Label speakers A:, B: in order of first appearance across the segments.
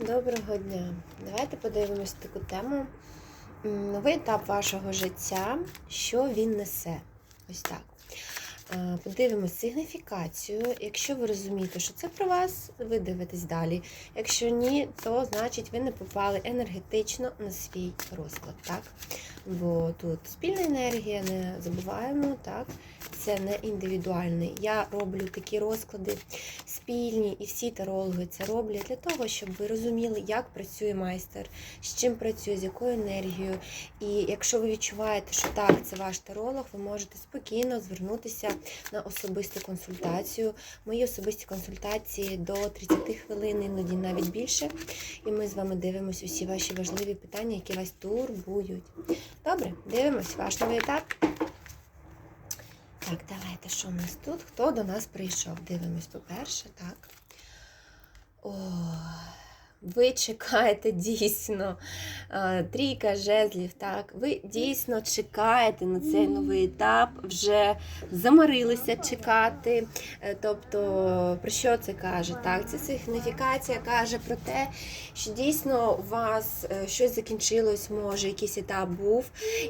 A: Доброго дня. Давайте подивимось таку тему. Новий етап вашого життя, що він несе. Ось так. Е, Подивимось сигніфікацію. Якщо ви розумієте, що це про вас, ви дивитесь далі. Якщо ні, то значить ви не попали енергетично на свій розклад. Так? Бо тут спільна енергія, не забуваємо, так? Це не індивідуальний. Я роблю такі розклади спільні, і всі тарологи це роблять для того, щоб ви розуміли, як працює майстер, з чим працює, з якою енергією. І якщо ви відчуваєте, що так, це ваш таролог, ви можете спокійно звернутися на особисту консультацію. Мої особисті консультації до 30 хвилин, іноді навіть більше. І ми з вами дивимося усі ваші важливі питання, які вас турбують. Добре, дивимось ваш етап. Так, давайте, що у нас тут? Хто до нас прийшов? Дивимось, по-перше, так. О, ви чекаєте дійсно е, трійка жезлів, так. Ви дійсно чекаєте на цей новий етап, вже заморилися чекати. Е, Тобто, про що це каже? Так, це сигніфікація каже про те, що дійсно у вас е, щось закінчилось, може, якийсь етап був,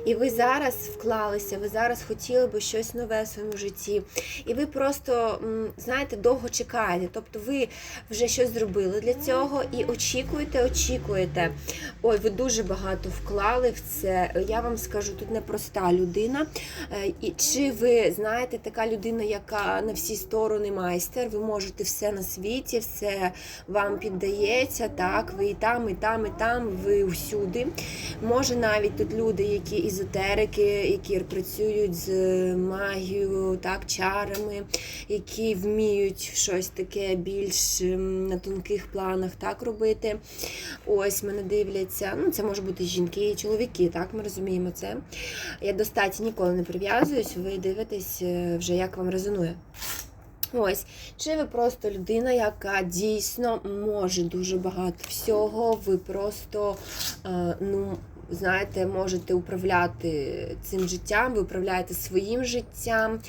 A: і ви зараз вклалися, ви зараз хотіли би щось нове в своєму житті. І ви просто, знаєте, довго чекаєте. Тобто ви вже щось зробили для цього і очікуєте, очікуєте. Ой, ви дуже багато вклали в це. Я вам скажу, тут непроста людина. Е, І чи ви знаєте, така людина, яка на всі сторони майстер, ви можете все на світі, все вам піддається, так, ви і там, і там, і там, ви всюди. Може навіть тут люди, які ізотерики, які працюють з магією, так, чарами, які вміють щось таке більш на тонких планах так робити. Ось мене дивляться. Ну, це може бути жінки і чоловіки, так, ми розуміємо це. Я до статі ніколи не прив'язуюсь, ви дивитесь е, вже, як вам резонує. Ось, чи ви просто людина, яка дійсно може дуже багато всього, ви просто, е, ну, знаєте, можете управляти цим життям, ви управляєте своїм життям.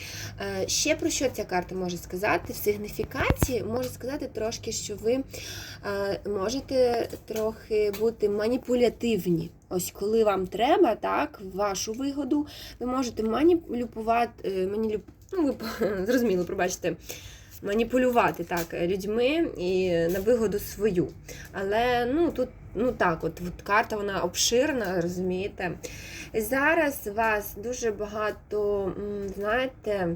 A: Е, Ще про що ця карта може сказати? В сигніфікації може сказати трошки, що ви е, можете трохи бути маніпулятивні. Ось коли вам треба, так, вашу вигоду, ви можете маніпулювати, е, манілю... ну, ви зрозуміло, пробачте, маніпулювати так, людьми і на вигоду свою. Але ну, тут ну так, от, от карта вона обширна, розумієте. Зараз вас дуже багато, знаєте,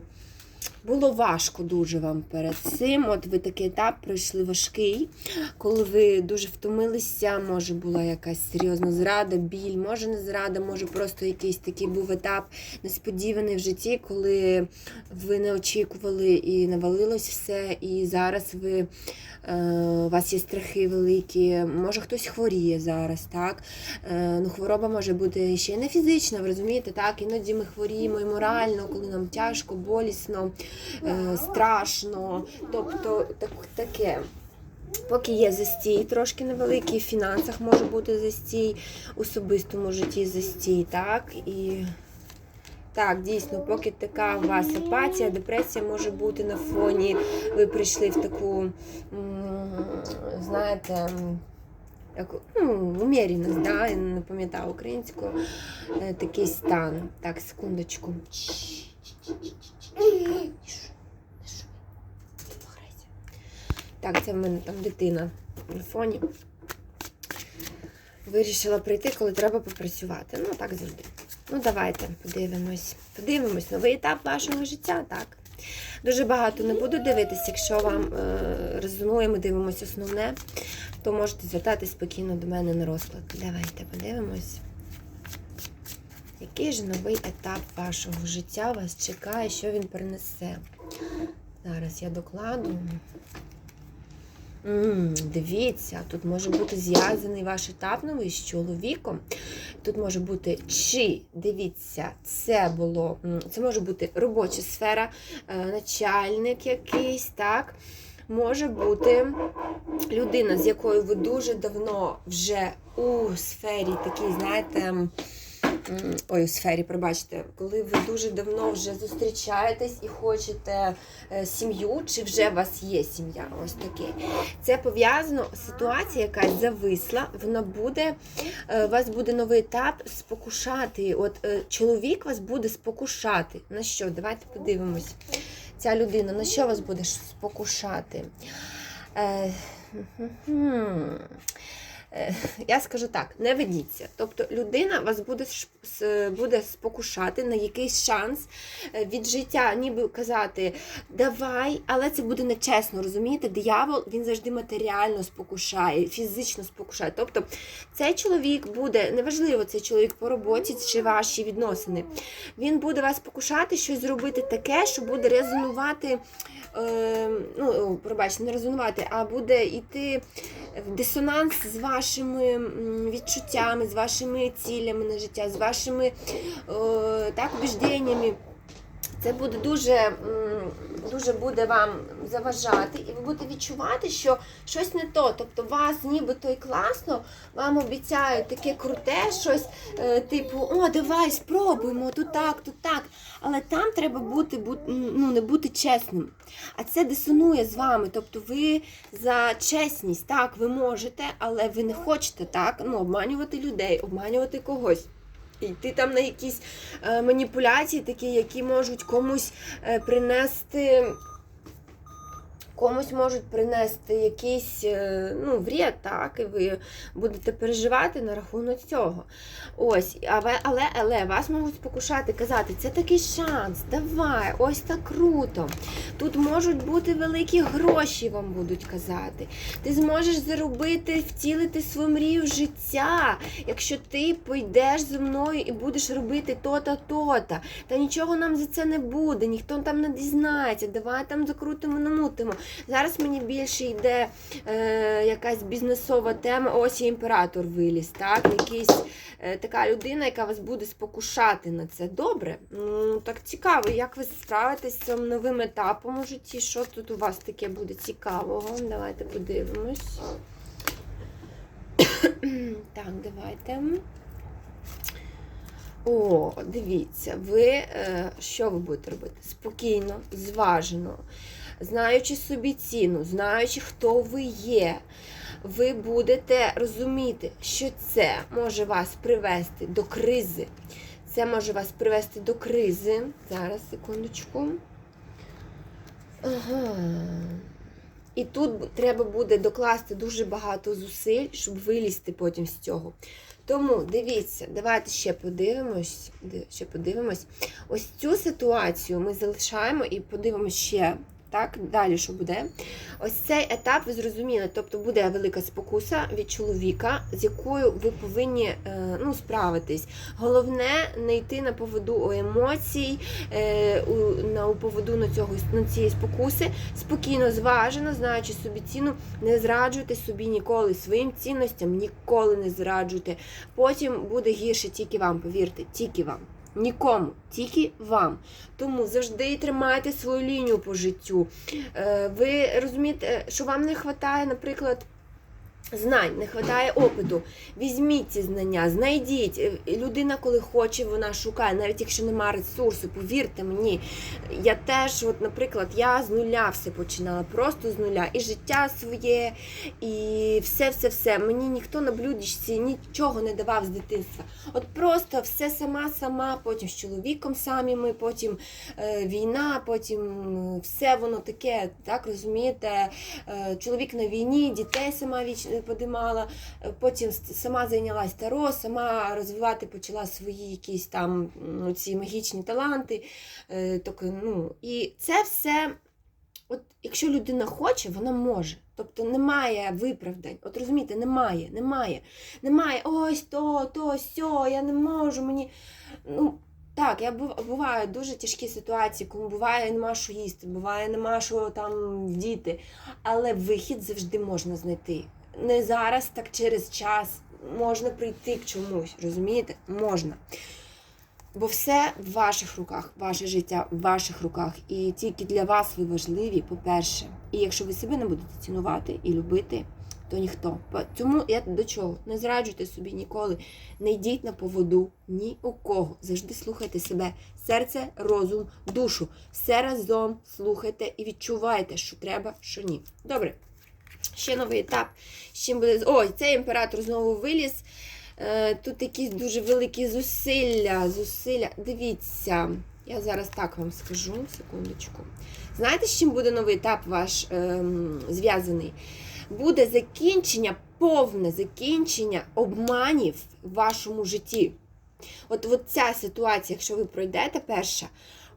A: було важко дуже вам перед цим. От ви такий етап пройшли важкий, коли ви дуже втомилися, може була якась серйозна зрада, біль, може не зрада, може просто якийсь такий був етап несподіваний в житті, коли ви не очікували і навалилось все, і зараз ви. е, У вас є страхи великі, може хтось хворіє зараз, так? Е, Ну, хвороба може бути ще не фізична, ви розумієте, так? Іноді ми хворіємо і морально, коли нам тяжко, болісно, страшно. Тобто так, таке. Поки є застій, трошки невеликий, в фінансах може бути застій, в особистому житті застій, так? І так, дійсно, поки така у вас апатія, депресія може бути на фоні, ви прийшли в таку, знаєте, як, ну, умірність, да? я не пам'ятаю українською, е, такий стан. Так, секундочку. Так, це в мене там дитина на фоні. Вирішила прийти, коли треба попрацювати. Ну, так завжди. Ну, давайте подивимось. Подивимось новий етап вашого життя, так. Дуже багато не буду дивитися, якщо вам е, резонує, ми дивимося основне, то можете звертатись спокійно до мене на розклад. Давайте подивимось. Який ж новий етап вашого життя вас чекає, що він принесе? Зараз я докладу. М, дивіться, тут може бути зв'язаний ваш етап новий з чоловіком. Тут може бути чи, дивіться, це було, це може бути робоча сфера, е, начальник якийсь, так. Може бути людина, з якою ви дуже давно вже у сфері такій, знаєте, м, м, ой, у сфері, пробачте, коли ви дуже давно вже зустрічаєтесь і хочете е, сім'ю, чи вже у вас є сім'я? Ось таке. Це пов'язано, ситуація якась зависла, вона буде, е, у вас буде новий етап спокушати. От е, чоловік вас буде спокушати. На що? Давайте подивимось. Ця людина на що вас буде спокушати? Е, Я скажу так, не ведіться. Тобто людина вас буде, буде спокушати на якийсь шанс е, від життя, ніби казати давай, але це буде нечесно, розумієте? Диявол він завжди матеріально спокушає, фізично спокушає. Тобто цей чоловік буде, неважливо, цей чоловік по роботі чи ваші відносини, він буде вас спокушати, щось зробити таке, що буде резонувати. Е, ну, пробачте, не резонувати, а буде йти в дисонанс з вашими відчуттями, з вашими цілями на життя, з вашими е, так, убіжденнями. Це буде дуже, дуже буде вам заважати, і ви будете відчувати, що щось не то. Тобто вас нібито і класно, вам обіцяють таке круте щось, е, типу, о, давай спробуємо, тут так, тут так. Але там треба бути, бу- ну, не бути чесним. А це дисонує з вами. Тобто ви за чесність, так, ви можете, але ви не хочете так, ну, обманювати людей, обманювати когось. Йти там на якісь е, маніпуляції, такі, які можуть комусь е, принести. Комусь можуть принести якийсь е, ну, вред, так, і ви будете переживати на рахунок цього. Ось, але, але, але вас можуть спокушати, казати, це такий шанс, давай, ось так круто. Тут можуть бути великі гроші, вам будуть казати. Ти зможеш заробити, втілити свою мрію життя, якщо ти пойдеш зі мною і будеш робити то-то, то-то. Та нічого нам за це не буде, ніхто там не дізнається, давай там закрутимо, намутимо. Зараз мені більше йде е, якась бізнесова тема. Ось і імператор виліз, так? Якийсь е, така людина, яка вас буде спокушати на це. Добре? Ну, так цікаво, як ви справитесь з цим новим етапом у житті? Що тут у вас таке буде цікавого? Давайте подивимось. так, давайте. О, дивіться, ви е, що ви будете робити? Спокійно, зважено, знаючи собі ціну, знаючи, хто ви є, ви будете розуміти, що це може вас привести до кризи. Це може вас привести до кризи. Зараз, секундочку. Ага. І тут треба буде докласти дуже багато зусиль, щоб вилізти потім з цього. Тому дивіться, давайте ще подивимось. Ще подивимось. Ось цю ситуацію ми залишаємо і подивимось ще. Так, далі що буде? Ось цей етап ви зрозуміли, тобто буде велика спокуса від чоловіка, з якою ви повинні е, ну, справитись. Головне не йти на поводу у емоцій, е, на у поводу на, цього, на цієї спокуси. Спокійно, зважено, знаючи собі ціну, не зраджуйте собі ніколи своїм цінностям, ніколи не зраджуйте. Потім буде гірше тільки вам, повірте, тільки вам. Нікому, тільки вам. Тому завжди тримайте свою лінію по життю. Е, Ви розумієте, що вам не вистачає, наприклад, знань, не вистачає опиту. Візьміть ці знання, знайдіть. Е, Людина, коли хоче, вона шукає, навіть якщо немає ресурсу, повірте мені. Я теж, от, наприклад, я з нуля все починала, просто з нуля. І життя своє, і все-все-все. Мені ніхто на блюдечці нічого не давав з дитинства. От просто все сама-сама, потім з чоловіком самі ми, потім е, війна, потім все воно таке, так розумієте, е, чоловік на війні, дітей сама віч подимала, е, потім сама зайнялась таро, сама розвивати почала свої якісь там м, ці магічні таланти. Е, ну, і це все, от якщо людина хоче, вона може. Тобто немає виправдань. От розумієте, немає, немає. Немає ось то, то, сьо, я не можу, мені. Ну, так, я був, буває дуже тяжкі ситуації, коли буває нема що їсти, буває нема що там вдіти. Але вихід завжди можна знайти. Не зараз, так через час можна прийти к чомусь, розумієте? Можна. Бо все в ваших руках, ваше життя в ваших руках. І тільки для вас ви важливі, по-перше. І якщо ви себе не будете цінувати і любити, то ніхто. Тому я до чого? Не зраджуйте собі ніколи, не йдіть на поводу ні у кого. Завжди слухайте себе. Серце, розум, душу. Все разом слухайте і відчувайте, що треба, що ні. Добре. Ще новий етап. З чим буде. Ой, цей імператор знову виліз. Е, Тут якісь дуже великі зусилля. Зусилля. Дивіться, я зараз так вам скажу, секундочку. Знаєте, з чим буде новий етап ваш ем, зв'язаний? Буде закінчення, повне закінчення обманів в вашому житті. От, от ця ситуація, якщо ви пройдете перша,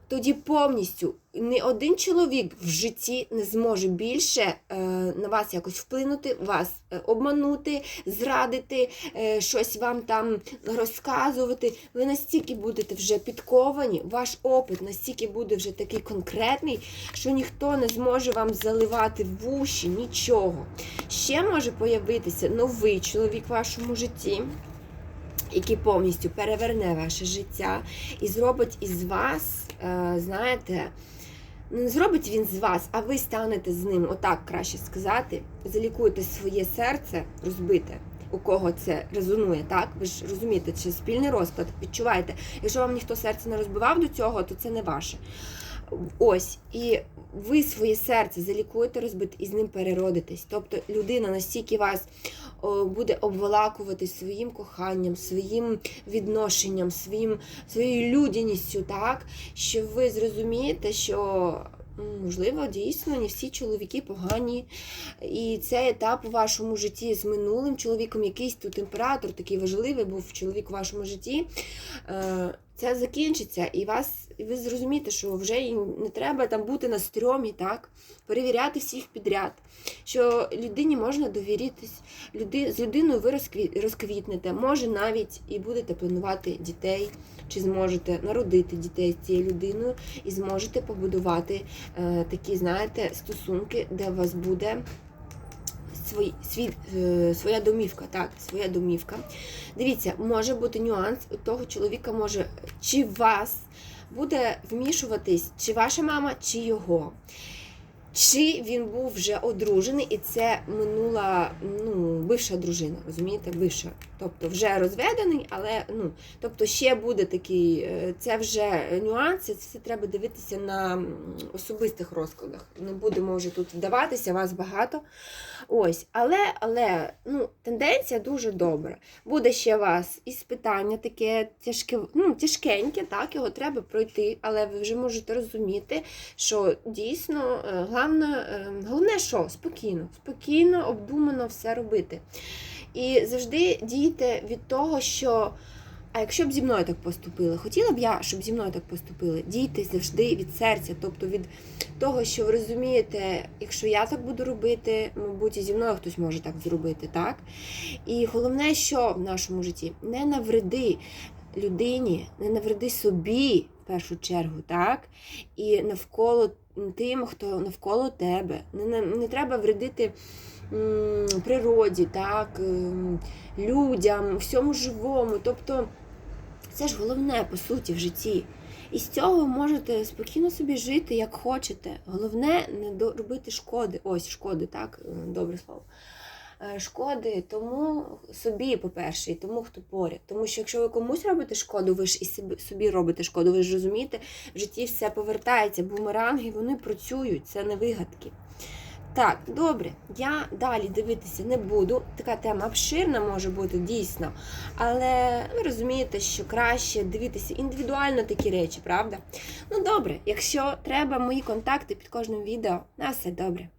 A: тоді повністю ні один чоловік в житті не зможе більше е, на вас якось вплинути, вас е, обманути, зрадити, е, щось вам там розказувати. Ви настільки будете вже підковані, ваш опит настільки буде вже такий конкретний, що ніхто не зможе вам заливати в уші нічого. Ще може появитися новий чоловік в вашому житті. Який повністю переверне ваше життя і зробить із вас, е, знаєте, не зробить він з вас, а ви станете з ним, отак краще сказати, залікуєте своє серце розбите, у кого це резонує, так? Ви ж розумієте, чи спільний розклад, відчуваєте. Якщо вам ніхто серце не розбивав до цього, то це не ваше. Ось, і ви своє серце залікуєте розбите і з ним переродитесь. Тобто людина настільки вас буде обволакувати своїм коханням, своїм відношенням, своїм, своєю людяністю, так, що ви зрозумієте, що можливо дійсно не всі чоловіки погані. І цей етап у вашому житті з минулим чоловіком, якийсь тут імператор, такий важливий був чоловік у вашому житті. Це закінчиться, і вас, і ви зрозумієте, що вже і не треба там бути на стрьомі, так? перевіряти всіх підряд, що людині можна довіритись, люди, з людиною ви розкві- розквітнете, може навіть і будете планувати дітей, чи зможете народити дітей з цією людиною, і зможете побудувати е, такі, знаєте, стосунки, де у вас буде свій, свій, е, своя домівка. Так, своя домівка. Дивіться, може бути нюанс у того чоловіка може чи вас буде вмішуватись, чи ваша мама, чи його. Чи він був вже одружений, і це минула ну, бивша дружина, розумієте, бивша. Тобто вже розведений, але ну, тобто ще буде такий, е, це вже нюанси, це все треба дивитися на особистих розкладах. Не будемо вже тут вдаватися, вас багато. Ось, але, але ну, тенденція дуже добра. Буде ще у вас іспитання таке тяжке, ну, тяжкеньке, так, його треба пройти, але ви вже можете розуміти, що дійсно е, головне, головне що? Спокійно, спокійно, обдумано все робити. І завжди дійте від того, що. А якщо б зі мною так поступили, хотіла б я, щоб зі мною так поступили. Дійте завжди від серця, тобто від того, що ви розумієте, якщо я так буду робити, мабуть, і зі мною хтось може так зробити, так? І головне, що в нашому житті не навреди людині, не навреди собі в першу чергу, так? І навколо тим, хто навколо тебе. Не, не, не треба вредити природі, так, ем, людям, всьому живому. Тобто це ж головне по суті в житті. І з цього ви можете спокійно собі жити, як хочете. Головне не робити шкоди. Ось шкоди, так, е, добре слово. Е, Шкоди тому собі, по-перше, і тому, хто поряд. Тому що якщо ви комусь робите шкоду, ви ж і собі робите шкоду, ви ж розумієте, в житті все повертається, бумеранги, вони працюють, це не вигадки. Так, добре, я далі дивитися не буду. Така тема обширна може бути дійсно. Але ви розумієте, що краще дивитися індивідуально такі речі, правда? Ну добре, якщо треба мої контакти під кожним відео, на все добре.